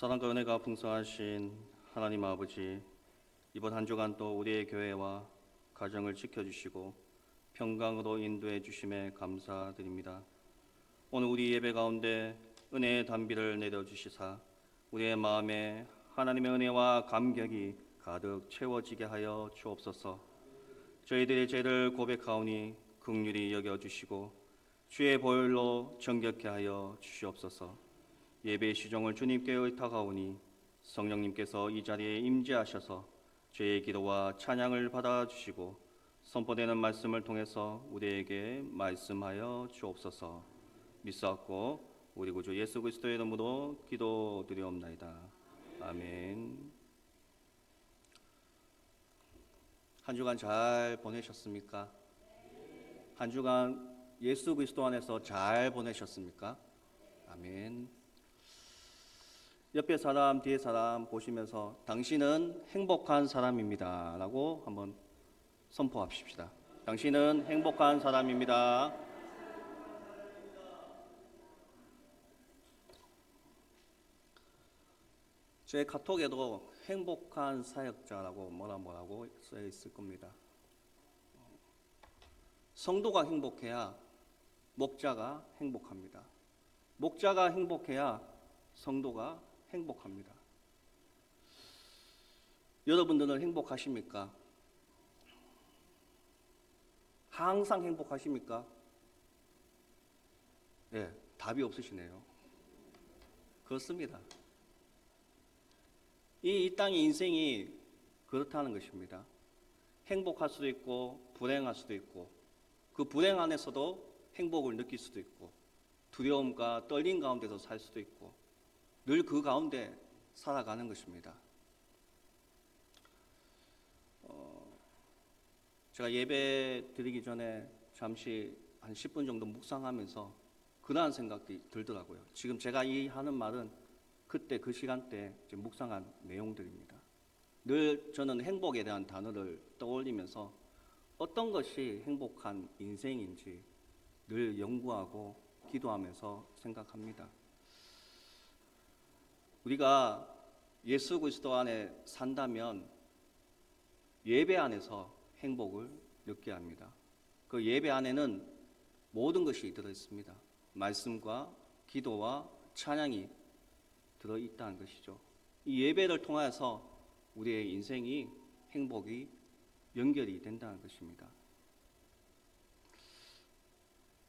사랑과 은혜가 풍성하신 하나님 아버지 이번 한 주간 또 우리의 교회와 가정을 지켜주시고 평강으로 인도해 주심에 감사드립니다. 오늘 우리 예배 가운데 은혜의 단비를 내려주시사 우리의 마음에 하나님의 은혜와 감격이 가득 채워지게 하여 주옵소서. 저희들의 죄를 고백하오니 긍휼히 여겨 주시고 주의 보혈로 정결케 하여 주시옵소서. 예배의 시종을 주님께 의탁하오니 성령님께서 이 자리에 임재하셔서 저의 기도와 찬양을 받아 주시고 선포되는 말씀을 통해서 우리에게 말씀하여 주옵소서. 믿사옵고 우리 구주 예수 그리스도의 이름으로 기도드리옵나이다. 아멘. 한 주간 잘 보내셨습니까? 한 주간 예수 그리스도 안에서 잘 보내셨습니까? 아멘. 옆에 사람, 뒤에 사람 보시면서 당신은 행복한 사람입니다. 라고 한번 선포합시다. 당신은 행복한 사람입니다. 제 카톡에도 행복한 사역자라고 뭐라 뭐라고 써 있을 겁니다. 성도가 행복해야 목자가 행복합니다. 목자가 행복해야 성도가 행복합니다. 여러분들은 행복하십니까? 항상 행복하십니까? 네, 답이 없으시네요. 그렇습니다. 이, 이 땅의 인생이 그렇다는 것입니다. 행복할 수도 있고 불행할 수도 있고 그 불행 안에서도 행복을 느낄 수도 있고 두려움과 떨림 가운데서 살 수도 있고 늘 그 가운데 살아가는 것입니다. 어, 제가 예배 드리기 전에 잠시 한 10분 정도 묵상하면서 그러한 생각이 들더라고요. 지금 제가 이 하는 말은 그때 그 시간대 묵상한 내용들입니다. 늘 저는 행복에 대한 단어를 떠올리면서 어떤 것이 행복한 인생인지 늘 연구하고 기도하면서 생각합니다. 우리가 예수 그리스도 안에 산다면 예배 안에서 행복을 느껴야 합니다. 그 예배 안에는 모든 것이 들어 있습니다. 말씀과 기도와 찬양이 들어 있다는 것이죠. 이 예배를 통해서 우리의 인생이 행복이 연결이 된다는 것입니다.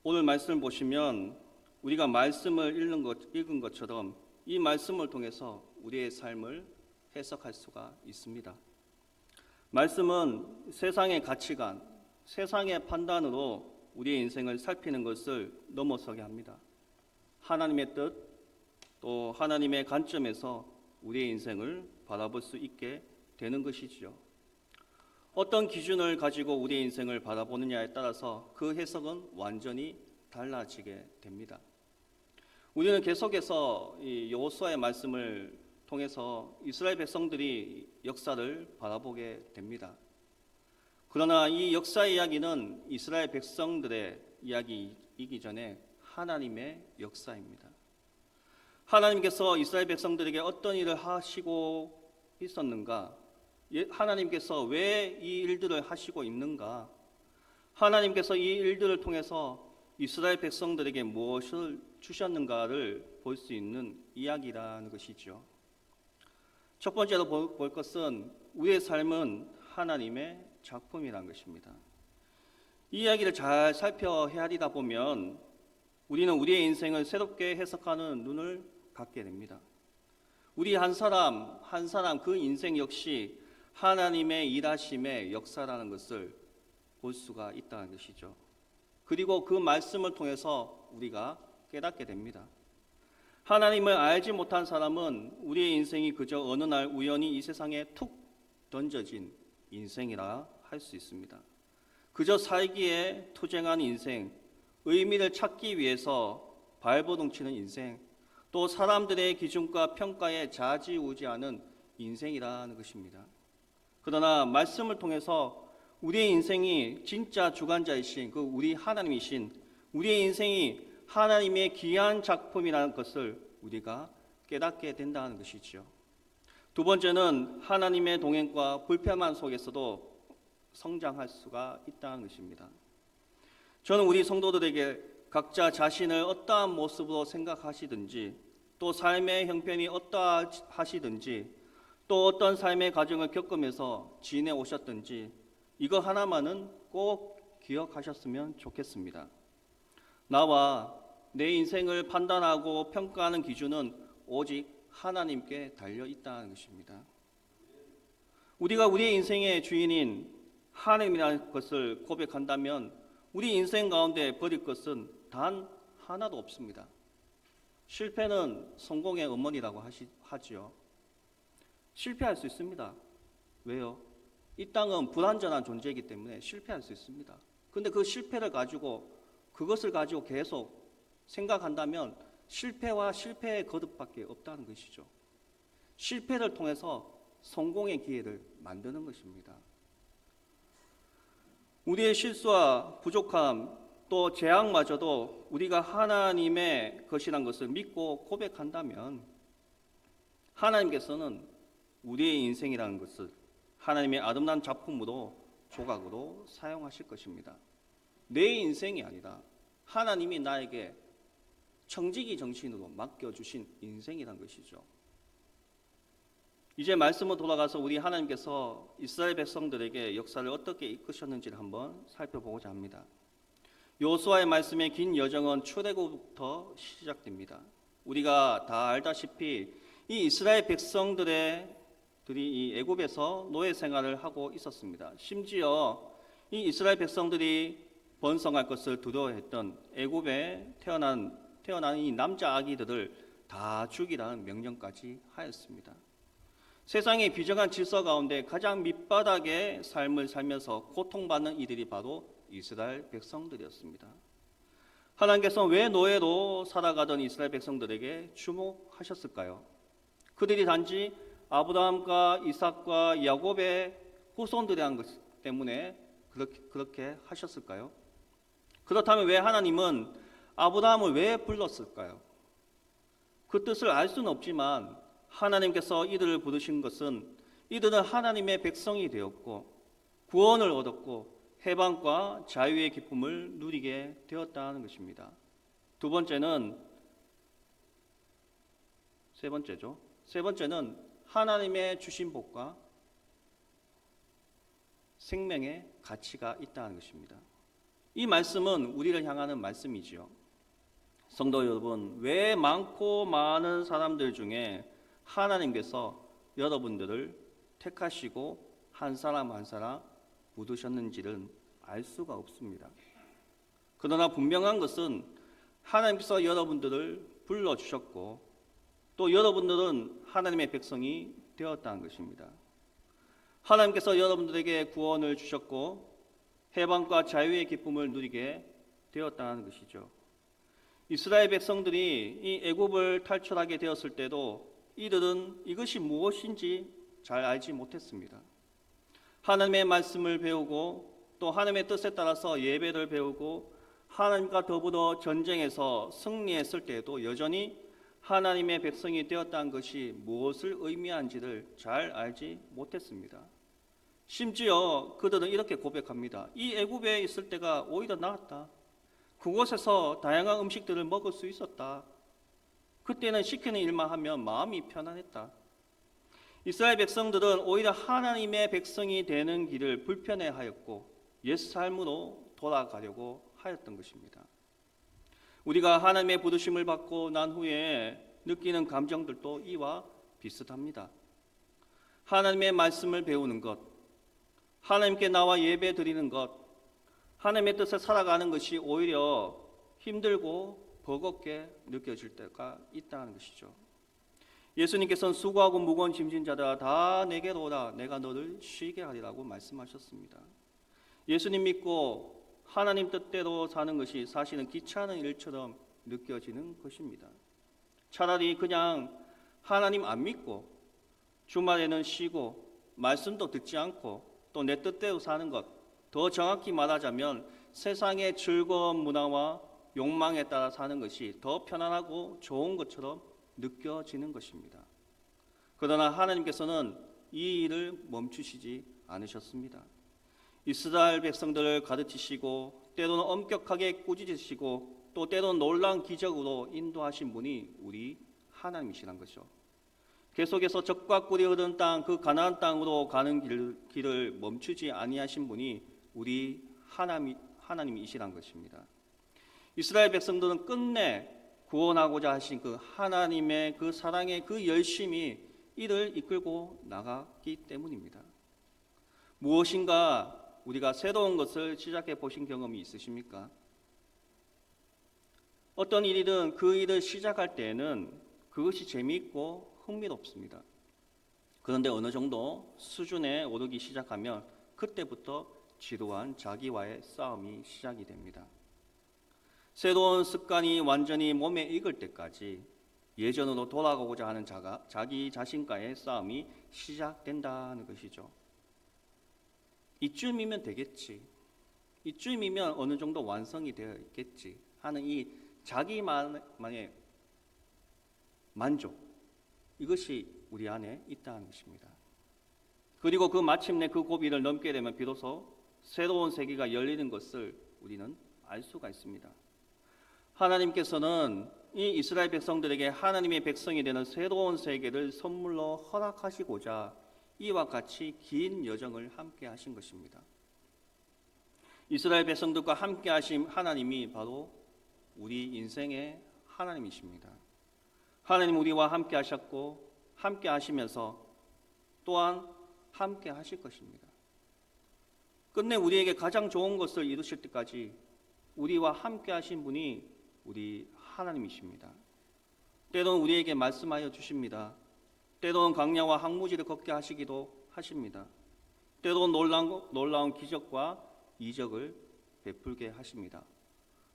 오늘 말씀을 보시면 우리가 말씀을 읽는 것, 읽은 것처럼 이 말씀을 통해서 우리의 삶을 해석할 수가 있습니다. 말씀은 세상의 가치관, 세상의 판단으로 우리의 인생을 살피는 것을 넘어서게 합니다. 하나님의 뜻, 또 하나님의 관점에서 우리의 인생을 바라볼 수 있게 되는 것이지요. 어떤 기준을 가지고 우리의 인생을 바라보느냐에 따라서 그 해석은 완전히 달라지게 됩니다. 우리는 계속해서 이 여호수아의 말씀을 통해서 이스라엘 백성들이 역사를 바라보게 됩니다. 그러나 이 역사의 이야기는 이스라엘 백성들의 이야기이기 전에 하나님의 역사입니다. 하나님께서 이스라엘 백성들에게 어떤 일을 하시고 있었는가? 예, 하나님께서 왜 이 일들을 하시고 있는가? 하나님께서 이 일들을 통해서 이스라엘 백성들에게 무엇을 주셨는가를 볼 수 있는 이야기라는 것이죠. 첫 번째로 볼 것은 우리의 삶은 하나님의 작품이라는 것입니다. 이 이야기를 잘 살펴 헤아리다 보면 우리는 우리의 인생을 새롭게 해석하는 눈을 갖게 됩니다. 우리 한 사람 한 사람 그 인생 역시 하나님의 일하심의 역사라는 것을 볼 수가 있다는 것이죠. 그리고 그 말씀을 통해서 우리가 깨닫게 됩니다. 하나님을 알지 못한 사람은 우리의 인생이 그저 어느 날 우연히 이 세상에 툭 던져진 인생이라 할 수 있습니다. 그저 살기에 투쟁하는 인생, 의미를 찾기 위해서 발버둥치는 인생, 또 사람들의 기준과 평가에 좌지우지하는 인생이라는 것입니다. 그러나 말씀을 통해서 우리의 인생이 진짜 주관자이신 그 우리 하나님이신 우리의 인생이 하나님의 귀한 작품이라는 것을 우리가 깨닫게 된다는 것이지요. 두 번째는 하나님의 동행과 불편함 속에서도 성장할 수가 있다는 것입니다. 저는 우리 성도들에게 각자 자신을 어떠한 모습으로 생각하시든지 또 삶의 형편이 어떠하시든지 또 어떤 삶의 과정을 겪으면서 지내 오셨든지 이거 하나만은 꼭 기억하셨으면 좋겠습니다. 나와 내 인생을 판단하고 평가하는 기준은 오직 하나님께 달려 있다는 것입니다. 우리가 우리의 인생의 주인인 하나님이라는 것을 고백한다면 우리 인생 가운데 버릴 것은 단 하나도 없습니다. 실패는 성공의 어머니라고 하시, 하지요. 실패할 수 있습니다. 왜요? 이 땅은 불완전한 존재이기 때문에 실패할 수 있습니다. 근데 그 실패를 가지고 그것을 가지고 계속 생각한다면 실패와 실패의 거듭밖에 없다는 것이죠. 실패를 통해서 성공의 기회를 만드는 것입니다. 우리의 실수와 부족함 또 재앙마저도 우리가 하나님의 것이란 것을 믿고 고백한다면 하나님께서는 우리의 인생이라는 것을 하나님의 아름다운 작품으로 조각으로 사용하실 것입니다. 내 인생이 아니라 하나님이 나에게 청지기 정신으로 맡겨주신 인생이란 것이죠. 이제 말씀으로 돌아가서 우리 하나님께서 이스라엘 백성들에게 역사를 어떻게 이끄셨는지를 한번 살펴보고자 합니다. 요수아의 말씀의 긴 여정은 출애굽부터 시작됩니다. 우리가 다 알다시피 이 이스라엘 백성들의 들이 이 애굽에서 노예 생활을 하고 있었습니다. 심지어 이 이스라엘 백성들이 번성할 것을 두려워했던 애굽에 태어난 태어난 이 남자 아기들을 다 죽이라는 명령까지 하였습니다. 세상의 비정한 질서 가운데 가장 밑바닥의 삶을 살면서 고통받는 이들이 바로 이스라엘 백성들이었습니다. 하나님께서 왜 노예로 살아가던 이스라엘 백성들에게 주목하셨을까요? 그들이 단지 아브라함과 이삭과 야곱의 후손들이란 것 때문에 그렇게, 그렇게 하셨을까요? 그렇다면 왜 하나님은 아브라함을 왜 불렀을까요? 그 뜻을 알 수는 없지만 하나님께서 이들을 부르신 것은 이들은 하나님의 백성이 되었고 구원을 얻었고 해방과 자유의 기쁨을 누리게 되었다는 것입니다. 두 번째는 세 번째죠. 세 번째는 하나님의 주신 복과 생명의 가치가 있다는 것입니다. 이 말씀은 우리를 향하는 말씀이지요. 성도 여러분, 왜 많고 많은 사람들 중에 하나님께서 여러분들을 택하시고 한 사람 한 사람 묻으셨는지는 알 수가 없습니다. 그러나 분명한 것은 하나님께서 여러분들을 불러주셨고 또 여러분들은 하나님의 백성이 되었다는 것입니다. 하나님께서 여러분들에게 구원을 주셨고 해방과 자유의 기쁨을 누리게 되었다는 것이죠. 이스라엘 백성들이 이 애굽을 탈출하게 되었을 때도 이들은 이것이 무엇인지 잘 알지 못했습니다. 하나님의 말씀을 배우고 또 하나님의 뜻에 따라서 예배를 배우고 하나님과 더불어 전쟁에서 승리했을 때에도 여전히 하나님의 백성이 되었다는 것이 무엇을 의미한지를 잘 알지 못했습니다. 심지어 그들은 이렇게 고백합니다. 이 애굽에 있을 때가 오히려 나았다. 그곳에서 다양한 음식들을 먹을 수 있었다. 그때는 시키는 일만 하면 마음이 편안했다. 이스라엘 백성들은 오히려 하나님의 백성이 되는 길을 불편해하였고 옛 삶으로 돌아가려고 하였던 것입니다. 우리가 하나님의 부르심을 받고 난 후에 느끼는 감정들도 이와 비슷합니다. 하나님의 말씀을 배우는 것, 하나님께 나와 예배 드리는 것, 하나님의 뜻을 살아가는 것이 오히려 힘들고 버겁게 느껴질 때가 있다는 것이죠. 예수님께서는 수고하고 무거운 짐진 자들아 다 내게로 오라 내가 너를 쉬게 하리라고 말씀하셨습니다. 예수님 믿고 하나님 뜻대로 사는 것이 사실은 귀찮은 일처럼 느껴지는 것입니다. 차라리 그냥 하나님 안 믿고 주말에는 쉬고 말씀도 듣지 않고 또 내 뜻대로 사는 것 더 정확히 말하자면 세상의 즐거운 문화와 욕망에 따라 사는 것이 더 편안하고 좋은 것처럼 느껴지는 것입니다. 그러나 하나님께서는 이 일을 멈추시지 않으셨습니다. 이스라엘 백성들을 가르치시고 때로는 엄격하게 꾸짖으시고 또 때로는 놀라운 기적으로 인도하신 분이 우리 하나님이시란 것이죠. 계속해서 적과 꿀이 흐르는 땅그 가나안 땅으로 가는 길, 길을 멈추지 아니하신 분이 우리 하나님 하나님이시란 것입니다. 이스라엘 백성들은 끝내 구원하고자 하신 그 하나님의 그 사랑의 그 열심이 이를 이끌고 나갔기 때문입니다. 무엇인가 우리가 새로운 것을 시작해 보신 경험이 있으십니까? 어떤 일이든 그 일을 시작할 때에는 그것이 재미있고 흥미롭습니다. 그런데 어느 정도 수준에 오르기 시작하면 그때부터 지루한 자기와의 싸움이 시작이 됩니다. 새로운 습관이 완전히 몸에 익을 때까지 예전으로 돌아가고자 하는 자가 자기 자신과의 싸움이 시작된다는 것이죠. 이쯤이면 되겠지. 이쯤이면 어느 정도 완성이 되어 있겠지 하는 이 자기만의 만족 이것이 우리 안에 있다는 것입니다. 그리고 그 마침내 그 고비를 넘게 되면 비로소 새로운 세계가 열리는 것을 우리는 알 수가 있습니다. 하나님께서는 이 이스라엘 백성들에게 하나님의 백성이 되는 새로운 세계를 선물로 허락하시고자 이와 같이 긴 여정을 함께 하신 것입니다. 이스라엘 백성들과 함께 하신 하나님이 바로 우리 인생의 하나님이십니다. 하나님 우리와 함께 하셨고 함께 하시면서 또한 함께 하실 것입니다. 끝내 우리에게 가장 좋은 것을 이루실 때까지 우리와 함께 하신 분이 우리 하나님이십니다. 때로는 우리에게 말씀하여 주십니다. 때로는 강야와 항무지를 걷게 하시기도 하십니다. 때로는 놀라운, 놀라운 기적과 이적을 베풀게 하십니다.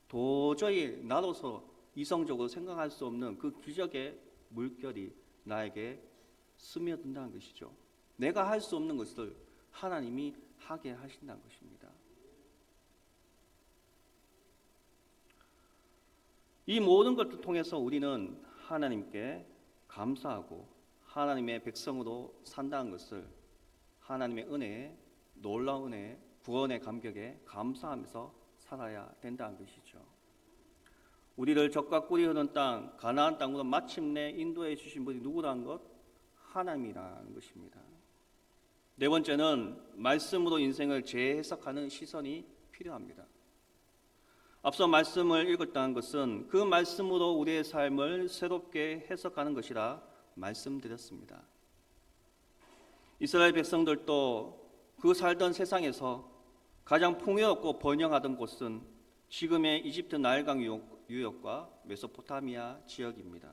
도저히 나로서 이성적으로 생각할 수 없는 그 기적의 물결이 나에게 스며든다는 것이죠. 내가 할 수 없는 것을 하나님이 하게 하신다는 것입니다. 이 모든 것을 통해서 우리는 하나님께 감사하고 하나님의 백성으로 산다는 것을 하나님의 은혜에 놀라운 은혜, 구원의 감격에 감사하면서 살아야 된다는 것이죠. 우리를 적과 꿀이 흐르는 땅, 가나안 땅으로 마침내 인도해 주신 분이 누구라는 것? 하나님이라는 것입니다. 네 번째는 말씀으로 인생을 재해석하는 시선이 필요합니다. 앞서 말씀을 읽었다는 것은 그 말씀으로 우리의 삶을 새롭게 해석하는 것이라 말씀드렸습니다. 이스라엘 백성들도 그 살던 세상에서 가장 풍요롭고 번영하던 곳은 지금의 이집트 나일강 유역과 메소포타미아 지역입니다.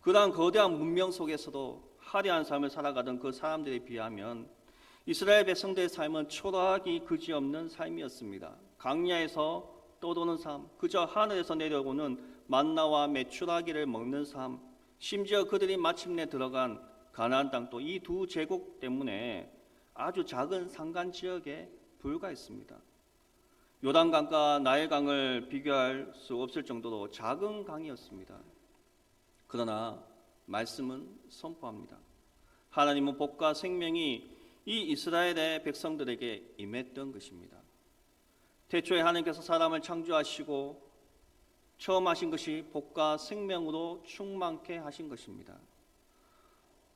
그러한 거대한 문명 속에서도 화려한 삶을 살아가던 그 사람들에 비하면 이스라엘 백성들의 삶은 초라하기 그지없는 삶이었습니다. 강야에서 떠도는 삶, 그저 하늘에서 내려오는 만나와 메추라기를 먹는 삶, 심지어 그들이 마침내 들어간 가나안 땅도 이 두 제국 때문에 아주 작은 산간 지역에 불과했습니다. 요단강과 나일강을 비교할 수 없을 정도로 작은 강이었습니다. 그러나 말씀은 선포합니다. 하나님은 복과 생명이 이 이스라엘의 백성들에게 임했던 것입니다. 태초에 하나님께서 사람을 창조하시고 처음 하신 것이 복과 생명으로 충만케 하신 것입니다.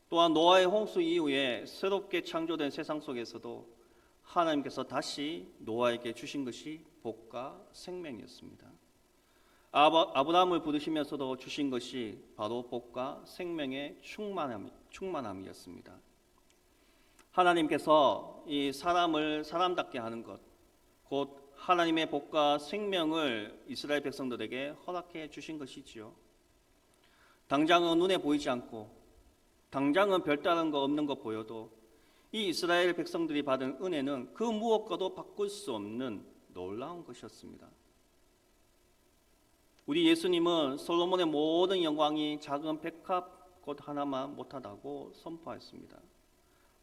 또한 노아의 홍수 이후에 새롭게 창조된 세상 속에서도 하나님께서 다시 노아에게 주신 것이 복과 생명이었습니다. 아브라함을 부르시면서도 주신 것이 바로 복과 생명의 충만함, 충만함이었습니다. 하나님께서 이 사람을 사람답게 하는 것, 곧 하나님의 복과 생명을 이스라엘 백성들에게 허락해 주신 것이지요. 당장은 눈에 보이지 않고 당장은 별다른 거 없는 거 보여도 이 이스라엘 백성들이 받은 은혜는 그 무엇과도 바꿀 수 없는 놀라운 것이었습니다. 우리 예수님은 솔로몬의 모든 영광이 작은 백합 꽃 하나만 못하다고 선포했습니다.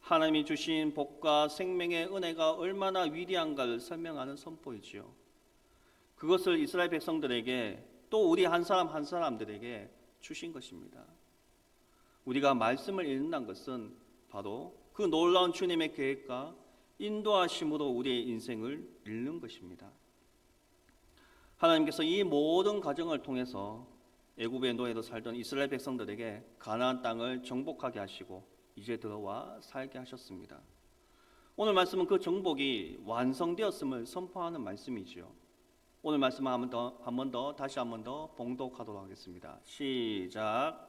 하나님이 주신 복과 생명의 은혜가 얼마나 위대한가를 설명하는 선포이지요. 그것을 이스라엘 백성들에게 또 우리 한 사람 한 사람들에게 주신 것입니다. 우리가 말씀을 읽는다는 것은 바로 그 놀라운 주님의 계획과 인도하심으로 우리의 인생을 읽는 것입니다. 하나님께서 이 모든 과정을 통해서 애굽의 노예로 살던 이스라엘 백성들에게 가나안 땅을 정복하게 하시고 이제 들어와 살게 하셨습니다. 오늘 말씀은 그 정복이 완성되었음을 선포하는 말씀이지요. 오늘 말씀 한번 더, 한 번 더, 다시 한 번 더 봉독하도록 하겠습니다. 시작.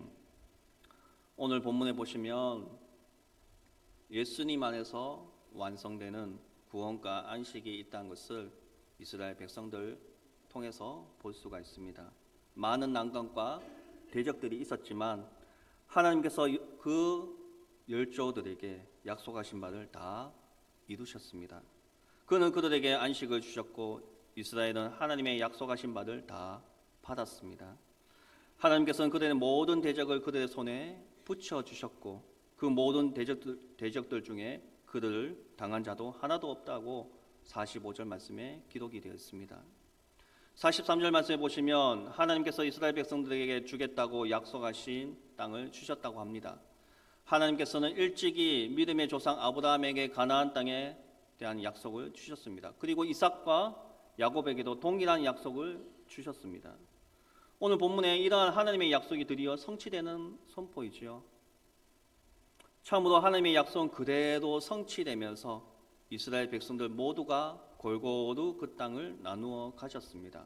오늘 본문에 보시면 예수님 안에서 완성되는 구원과 안식이 있다는 것을 이스라엘 백성들 통해서 볼 수가 있습니다. 많은 난관과 대적들이 있었지만 하나님께서 그 열조들에게 약속하신 바를 다 이루셨습니다. 그는 그들에게 안식을 주셨고 이스라엘은 하나님의 약속하신 바를 다 받았습니다. 하나님께서는 그들의 모든 대적을 그들의 손에 붙여 주셨고 그 모든 대적들, 대적들 중에 그들을 당한 자도 하나도 없다고 45절 말씀에 기록이 되어 있습니다. 43절 말씀에 보시면 하나님께서 이스라엘 백성들에게 주겠다고 약속하신 땅을 주셨다고 합니다. 하나님께서는 일찍이 믿음의 조상 아브라함에게 가나안 땅에 대한 약속을 주셨습니다. 그리고 이삭과 야곱에게도 동일한 약속을 주셨습니다. 오늘 본문에 이러한 하나님의 약속이 드디어 성취되는 선포이지요. 참으로 하나님의 약속은 그대로 성취되면서 이스라엘 백성들 모두가 골고루 그 땅을 나누어 가졌습니다.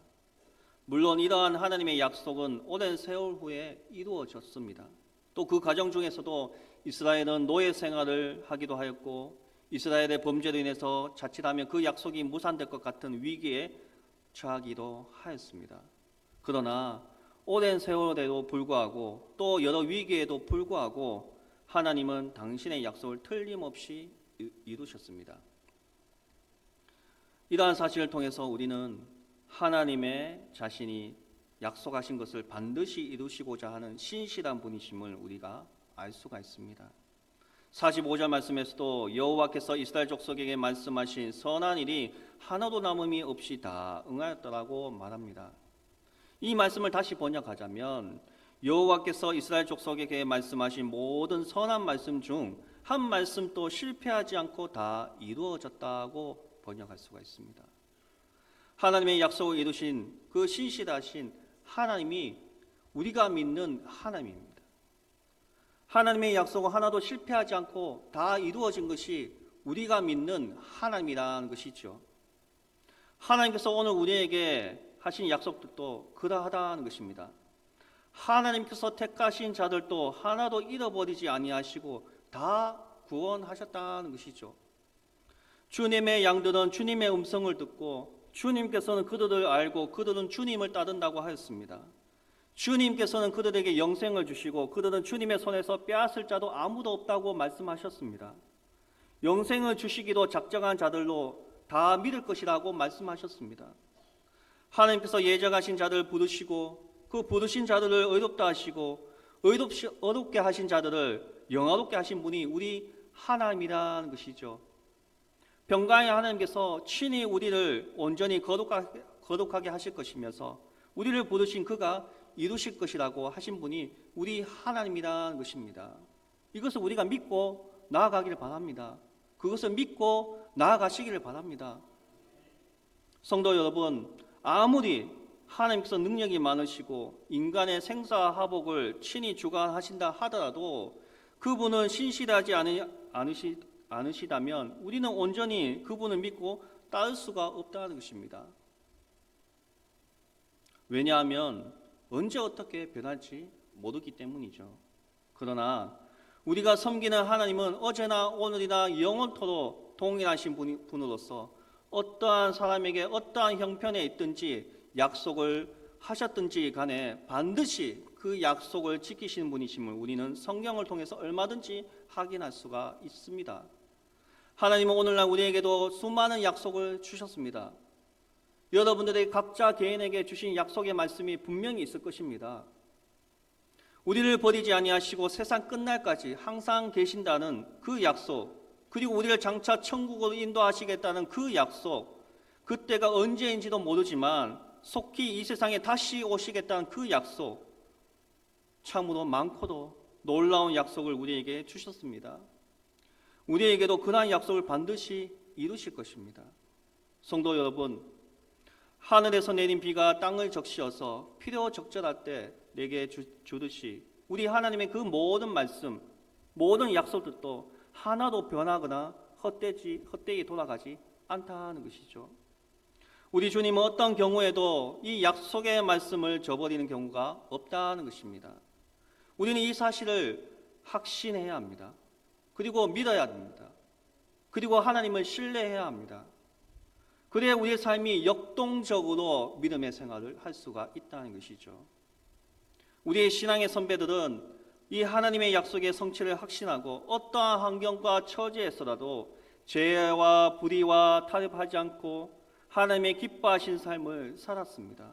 물론 이러한 하나님의 약속은 오랜 세월 후에 이루어졌습니다. 또 그 과정 중에서도 이스라엘은 노예 생활을 하기도 하였고 이스라엘의 범죄로 인해서 자칫하면 그 약속이 무산될 것 같은 위기에 처하기도 하였습니다. 그러나 오랜 세월에도 불구하고 또 여러 위기에도 불구하고 하나님은 당신의 약속을 틀림없이 이루셨습니다. 이러한 사실을 통해서 우리는 하나님의 자신이 약속하신 것을 반드시 이루시고자 하는 신실한 분이심을 우리가 알 수가 있습니다. 45절 말씀에서도 여호와께서 이스라엘 족속에게 말씀하신 선한 일이 하나도 남음이 없이 다 응하였더라고 말합니다. 이 말씀을 다시 번역하자면 여호와께서 이스라엘 족속에게 말씀하신 모든 선한 말씀 중 한 말씀도 실패하지 않고 다 이루어졌다고 번역할 수가 있습니다. 하나님의 약속을 이루신 그 신실하신 하나님이 우리가 믿는 하나님입니다. 하나님의 약속은 하나도 실패하지 않고 다 이루어진 것이 우리가 믿는 하나님이라는 것이죠. 하나님께서 오늘 우리에게 하신 약속들도 그러하다는 것입니다. 하나님께서 택하신 자들도 하나도 잃어버리지 아니하시고 다 구원하셨다는 것이죠. 주님의 양들은 주님의 음성을 듣고 주님께서는 그들을 알고 그들은 주님을 따른다고 하였습니다. 주님께서는 그들에게 영생을 주시고 그들은 주님의 손에서 빼앗을 자도 아무도 없다고 말씀하셨습니다. 영생을 주시기도 작정한 자들로 다 믿을 것이라고 말씀하셨습니다. 하나님께서 예정하신 자들을 부르시고 그 부르신 자들을 의롭다 하시고 의롭시, 어렵게 하신 자들을 영화롭게 하신 분이 우리 하나님이라는 것이죠. 병가의 하나님께서 친히 우리를 온전히 거룩하게, 거룩하게 하실 것이면서 우리를 부르신 그가 이루실 것이라고 하신 분이 우리 하나님이라는 것입니다. 이것을 우리가 믿고 나아가기를 바랍니다. 그것을 믿고 나아가시기를 바랍니다. 성도 여러분, 아무리 하나님께서 능력이 많으시고 인간의 생사화복을 친히 주관하신다 하더라도 그분은 신실하지 않으시, 않으시다면 우리는 온전히 그분을 믿고 따를 수가 없다는 것입니다. 왜냐하면 언제 어떻게 변할지 모르기 때문이죠. 그러나 우리가 섬기는 하나님은 어제나 오늘이나 영원토록 동일하신 분으로서 어떠한 사람에게 어떠한 형편에 있든지 약속을 하셨든지 간에 반드시 그 약속을 지키시는 분이심을 우리는 성경을 통해서 얼마든지 확인할 수가 있습니다. 하나님은 오늘날 우리에게도 수많은 약속을 주셨습니다. 여러분들의 각자 개인에게 주신 약속의 말씀이 분명히 있을 것입니다. 우리를 버리지 아니하시고 세상 끝날까지 항상 계신다는 그 약속, 그리고 우리를 장차 천국으로 인도하시겠다는 그 약속, 그때가 언제인지도 모르지만 속히 이 세상에 다시 오시겠다는 그 약속, 참으로 많고도 놀라운 약속을 우리에게 주셨습니다. 우리에게도 그러한 약속을 반드시 이루실 것입니다. 성도 여러분, 하늘에서 내린 비가 땅을 적시어서 필요 적절할 때 내게 주, 주듯이 우리 하나님의 그 모든 말씀, 모든 약속들도 하나도 변하거나 헛되지 헛되이 돌아가지 않다는 것이죠. 우리 주님은 어떤 경우에도 이 약속의 말씀을 저버리는 경우가 없다는 것입니다. 우리는 이 사실을 확신해야 합니다. 그리고 믿어야 됩니다. 그리고 하나님을 신뢰해야 합니다. 그래야 우리의 삶이 역동적으로 믿음의 생활을 할 수가 있다는 것이죠. 우리의 신앙의 선배들은 이 하나님의 약속의 성취를 확신하고 어떠한 환경과 처지에서라도 죄와 불의와 타협하지 않고 하나님의 기뻐하신 삶을 살았습니다.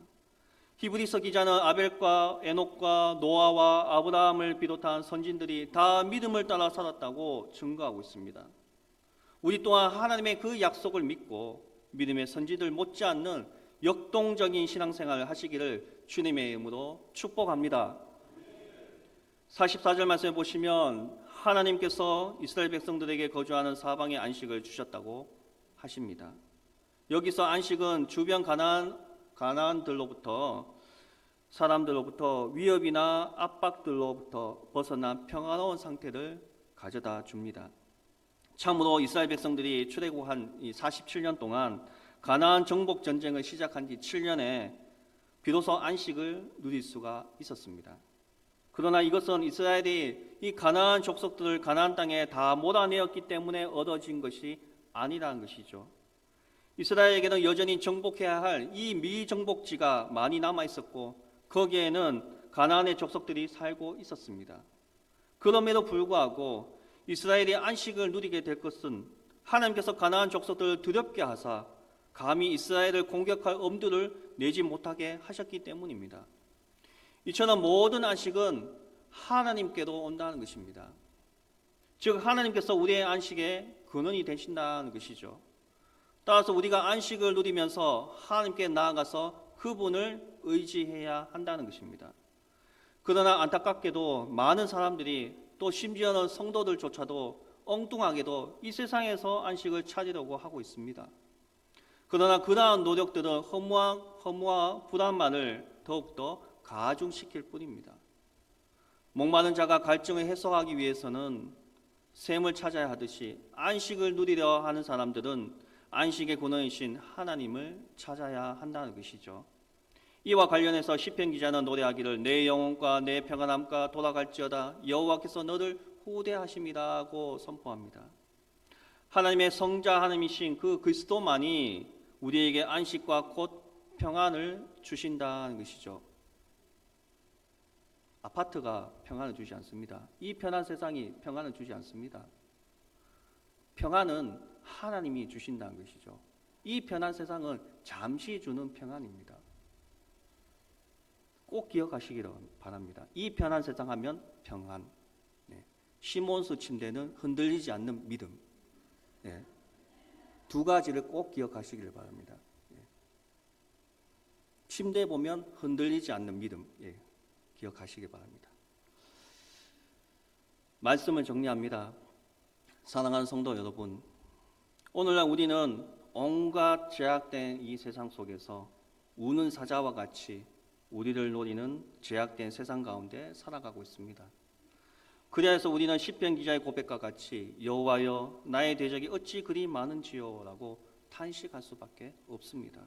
히브리서 기자는 아벨과 에녹과 노아와 아브라함을 비롯한 선진들이 다 믿음을 따라 살았다고 증거하고 있습니다. 우리 또한 하나님의 그 약속을 믿고 믿음의 선지들 못지않는 역동적인 신앙생활을 하시기를 주님의 이름으로 축복합니다. 44절 말씀에 보시면 하나님께서 이스라엘 백성들에게 거주하는 사방의 안식을 주셨다고 하십니다. 여기서 안식은 주변 가난 가난들로부터 사람들로부터 위협이나 압박들로부터 벗어난 평화로운 상태를 가져다 줍니다. 참으로 이스라엘 백성들이 출애굽한 이 47년 동안 가나안 정복 전쟁을 시작한 지 7년에 비로소 안식을 누릴 수가 있었습니다. 그러나 이것은 이스라엘이 이 가나안 족속들을 가나안 땅에 다 몰아내었기 때문에 얻어진 것이 아니라는 것이죠. 이스라엘에게는 여전히 정복해야 할 이 미정복지가 많이 남아 있었고 거기에는 가나안의 족속들이 살고 있었습니다. 그럼에도 불구하고 이스라엘이 안식을 누리게 될 것은 하나님께서 가나안 족속들을 두렵게 하사 감히 이스라엘을 공격할 엄두를 내지 못하게 하셨기 때문입니다. 이처럼 모든 안식은 하나님께로 온다는 것입니다. 즉 하나님께서 우리의 안식의 근원이 되신다는 것이죠. 따라서 우리가 안식을 누리면서 하나님께 나아가서 그분을 의지해야 한다는 것입니다. 그러나 안타깝게도 많은 사람들이 또 심지어는 성도들조차도 엉뚱하게도 이 세상에서 안식을 찾으려고 하고 있습니다. 그러나 그러한 노력들은 허무한 허무와 불안만을 더욱더 가중시킬 뿐입니다. 목마른 자가 갈증을 해소하기 위해서는 샘을 찾아야 하듯이 안식을 누리려 하는 사람들은 안식의 근원이신 하나님을 찾아야 한다는 것이죠. 이와 관련해서 시편 기자는 노래하기를 내 영혼과 내 평안함과 돌아갈지어다 여호와께서 너를 후대하심이라고 선포합니다. 하나님의 성자 하나님이신 그 그리스도만이 우리에게 안식과 곧 평안을 주신다는 것이죠. 아파트가 평안을 주지 않습니다. 이 편한 세상이 평안을 주지 않습니다. 평안은 하나님이 주신다는 것이죠. 이 편한 세상은 잠시 주는 평안입니다. 꼭 기억하시기를 바랍니다. 이 편한 세상 하면 평안. 네. 시몬스 침대는 흔들리지 않는 믿음. 네. 두 가지를 꼭 기억하시기를 바랍니다. 예. 침대 보면 흔들리지 않는 믿음. 예. 기억하시기 바랍니다. 말씀을 정리합니다. 사랑하는 성도 여러분, 오늘날 우리는 온갖 제약된 이 세상 속에서 우는 사자와 같이 우리를 노리는 제약된 세상 가운데 살아가고 있습니다. 그래서 우리는 시편 기자의 고백과 같이 여호와여 나의 대적이 어찌 그리 많은지요라고 탄식할 수밖에 없습니다.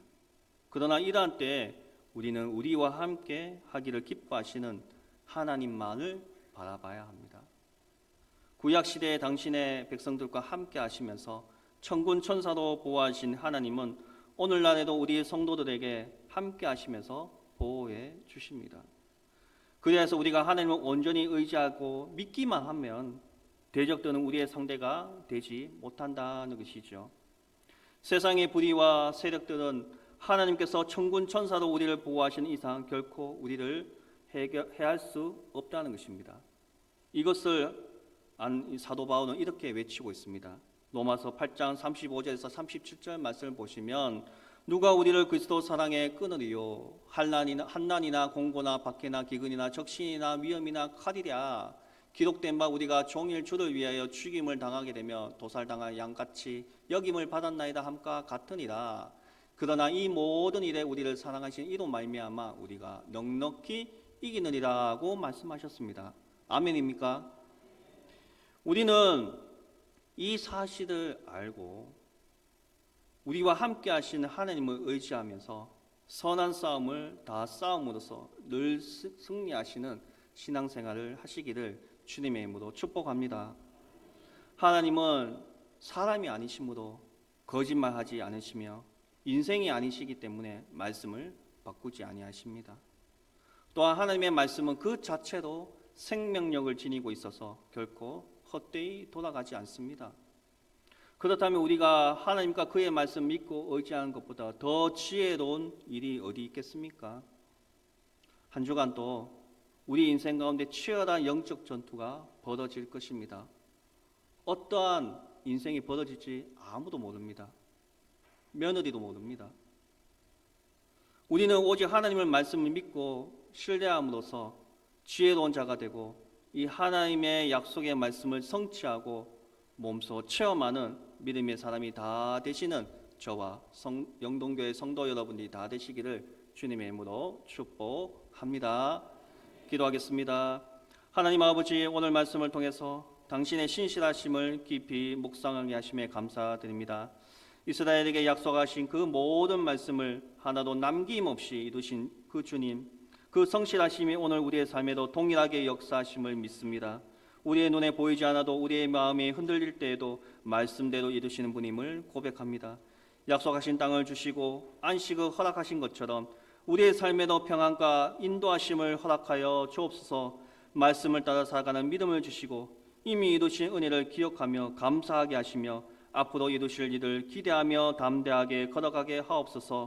그러나 이러한 때 우리는 우리와 함께 하기를 기뻐하시는 하나님만을 바라봐야 합니다. 구약 시대의 당신의 백성들과 함께 하시면서 천군 천사도 보호하신 하나님은 오늘날에도 우리 성도들에게 함께 하시면서 보호해 주십니다. 그래서 우리가 하나님을 온전히 의지하고 믿기만 하면 대적들은 우리의 상대가 되지 못한다는 것이죠. 세상의 불의와 세력들은 하나님께서 천군 천사로 우리를 보호하시는 이상 결코 우리를 해결, 해할 수 없다는 것입니다. 이것을 사도 바울은 이렇게 외치고 있습니다. 로마서 8장 35절에서 37절 말씀을 보시면 누가 우리를 그리스도 사랑에 끊으리요 한난이나 한난이나 공고나 박해나 기근이나 적신이나 위험이나 칼이랴 기록된 바 우리가 종일 주를 위하여 죽임을 당하게 되며 도살당한 양같이 여김을 받았나이다 함과 같으니라 그러나 이 모든 일에 우리를 사랑하신 이로 말미암아 우리가 넉넉히 이기느니라고 말씀하셨습니다. 아멘입니까? 우리는 이 사실을 알고 우리와 함께 하시는 하나님을 의지하면서 선한 싸움을 다 싸움으로써 늘 스- 승리하시는 신앙생활을 하시기를 주님의 이름으로 축복합니다. 하나님은 사람이 아니시므로 거짓말하지 않으시며 인생이 아니시기 때문에 말씀을 바꾸지 아니하십니다. 또한 하나님의 말씀은 그 자체로 생명력을 지니고 있어서 결코 헛되이 돌아가지 않습니다. 그렇다면 우리가 하나님과 그의 말씀 믿고 의지하는 것보다 더 지혜로운 일이 어디 있겠습니까? 한 주간 또 우리 인생 가운데 치열한 영적 전투가 벌어질 것입니다. 어떠한 인생이 벌어질지 아무도 모릅니다. 며느리도 모릅니다. 우리는 오직 하나님을 말씀을 믿고 신뢰함으로써 지혜로운 자가 되고 이 하나님의 약속의 말씀을 성취하고 몸소 체험하는 믿음의 사람이 다 되시는 저와 성, 영동교회 성도 여러분들이 다 되시기를 주님의 이름으로 축복합니다. 기도하겠습니다. 하나님 아버지 오늘 말씀을 통해서 당신의 신실하심을 깊이 묵상하게 하심에 감사드립니다. 이스라엘에게 약속하신 그 모든 말씀을 하나도 남김없이 이루신 그 주님, 그 성실하심이 오늘 우리의 삶에도 동일하게 역사하심을 믿습니다. 우리의 눈에 보이지 않아도 우리의 마음이 흔들릴 때에도 말씀대로 이루시는 분임을 고백합니다. 약속하신 땅을 주시고 안식을 허락하신 것처럼 우리의 삶에도 평안과 인도하심을 허락하여 주옵소서. 말씀을 따라 살아가는 믿음을 주시고 이미 이루신 은혜를 기억하며 감사하게 하시며 앞으로 이루실 일을 기대하며 담대하게 걸어가게 하옵소서.